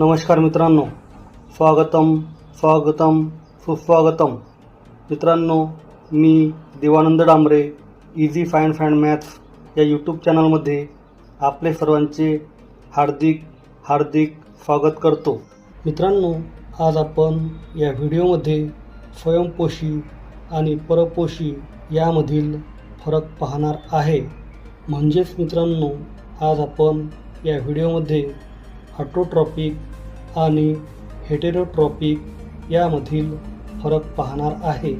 नमस्कार मित्रांनो. स्वागतम स्वागतम सुस्वागतम. मित्रांनो मी Devanand Dambare easy fine fine maths या यूट्यूब चॅनलमध्ये आपले सर्वांचे हार्दिक हार्दिक स्वागत करतो. मित्रांनो आज आपण या व्हिडिओमध्ये स्वयंपोषी आणि परपोषी यामधील फरक पाहणार आहे. म्हणजेच मित्रांनो आज आपण या व्हिडिओमध्ये ऑटोट्रॉपिक आणि हेटेरोट्रॉपिक यामधील फरक पाहणार आहे.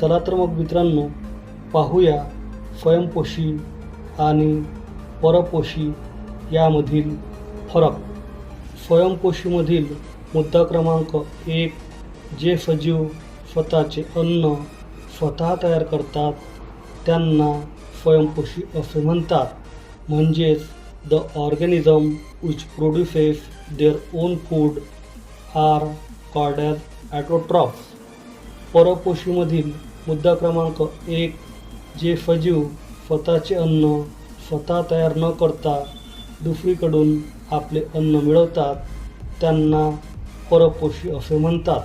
चला तर मग मित्रांनो पाहूया स्वयंपोषी आणि परपोषी यामधील फरक. स्वयंपोषीमधील मुद्दा क्रमांक एक जे सजीव स्वतःचे अन्न स्वतः तयार करतात त्यांना स्वयंपोषी असे म्हणतात. म्हणजेच the organism which produces their own food are called as autotrophs परपोशीमधील मुद्दा क्रमांक एक जे सजीव स्वतःचे अन्न स्वतः तयार न करता दुसरीकडून आपले अन्न मिळवतात त्यांना परपोषी असे म्हणतात.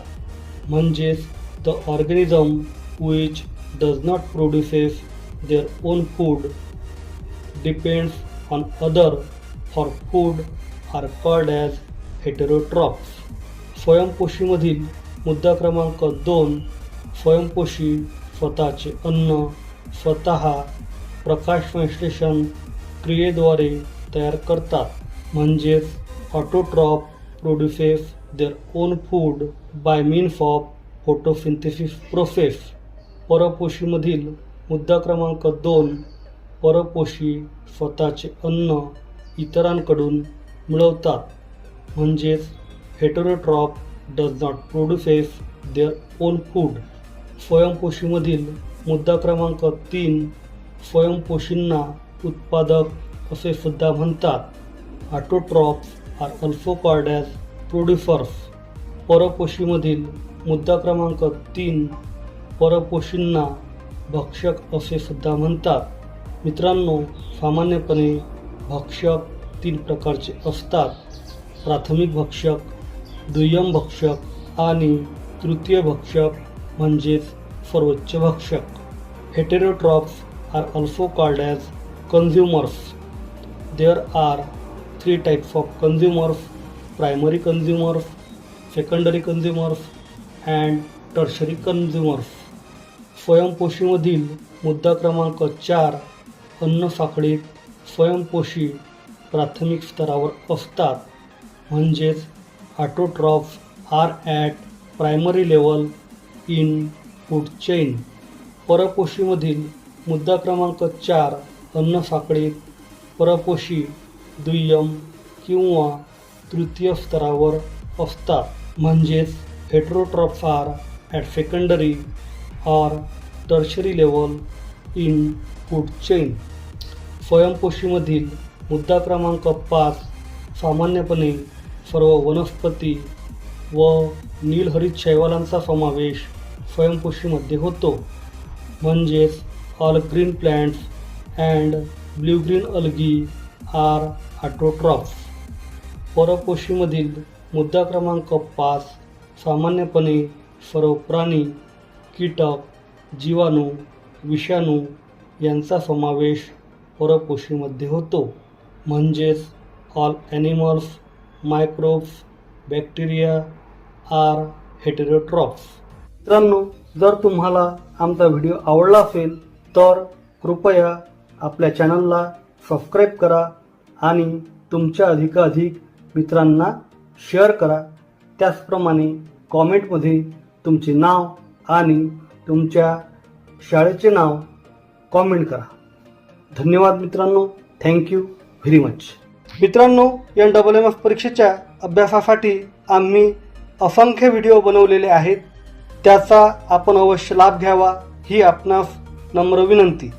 म्हणजेच the organism which does not produces their own food depends on other for food are called as heterotrophs स्वयंपोषीमधील मुद्दा क्रमांक दोन स्वयंपोषी स्वतःचे अन्न स्वतः प्रकाश संश्लेषण क्रियेद्वारे तयार करतात. म्हणजेच autotroph produces their own food by means of photosynthesis process परपोशीमधील मुद्दा क्रमांक दोन परपोषी स्वतःचे अन्न इतरांकडून मिळवतात. म्हणजेच heterotroph does not produces their own food स्वयंपोशीमधील मुद्दा क्रमांक तीन स्वयंपोशींना उत्पादक असे सुद्धा म्हणतात. Autotrophs are also called as producers परपोशीमधील मुद्दा क्रमांक तीन परपोशींना भक्षक असे सुद्धा म्हणतात. मित्रांनो सामान्यपणे भक्षक तीन प्रकारचे असतात. प्राथमिक भक्षक दुय्यम भक्षक आणि तृतीय भक्षक म्हणजेच सर्वोच्च भक्षक. Heterotrophs are also called as consumers there are three types of consumers primary consumers secondary consumers and tertiary consumers स्वयंपोषीमधील मुद्दा क्रमांक चार अन्न साखळीत स्वयंपोषी प्राथमिक स्तरावर असतात. म्हणजेच autotroph are at primary level in food chain परपोषीमधील मुद्दा क्रमांक चार अन्न साखळीत परपोषी दुय्यम किंवा तृतीय स्तरावर असतात. म्हणजेच heterotrophs are at secondary or tertiary level in food chain स्वयंपोषीमधील मुद्दा क्रमांक पाच सामान्यपणे सर्व वनस्पती व नीलहरित शैवालांचा समावेश स्वयंपोषीमध्ये होतो. म्हणजेच all green plants and blue green algae are autotrophs परपोषीमधील मुद्दा क्रमांक पाच सामान्यपणे सर्व प्राणी कीटक जीवाणू विषाणू यांचा समावेश परपोषीमध्ये होतो. म्हणजेच all animals microbes bacteria are heterotrophs मित्रांनो जर तुम्हाला आमचा व्हिडिओ आवडला असेल तर कृपया आपल्या चॅनलला सबस्क्राईब करा आणि तुमच्या अधिकाधिक मित्रांना शेअर करा. त्याचप्रमाणे कॉमेंटमध्ये तुमचे नाव आणि तुमच्या शाळेचे नाव कॉमेंट करा. धन्यवाद मित्रांनो. थँक्यू व्हेरी मच मित्रांनो या डबल एम एफ परीक्षेच्या अभ्यासासाठी आम्ही असंख्य व्हिडिओ बनवलेले आहेत. त्याचा आपण अवश्य लाभ घ्यावा ही आपणास नम्र विनंती.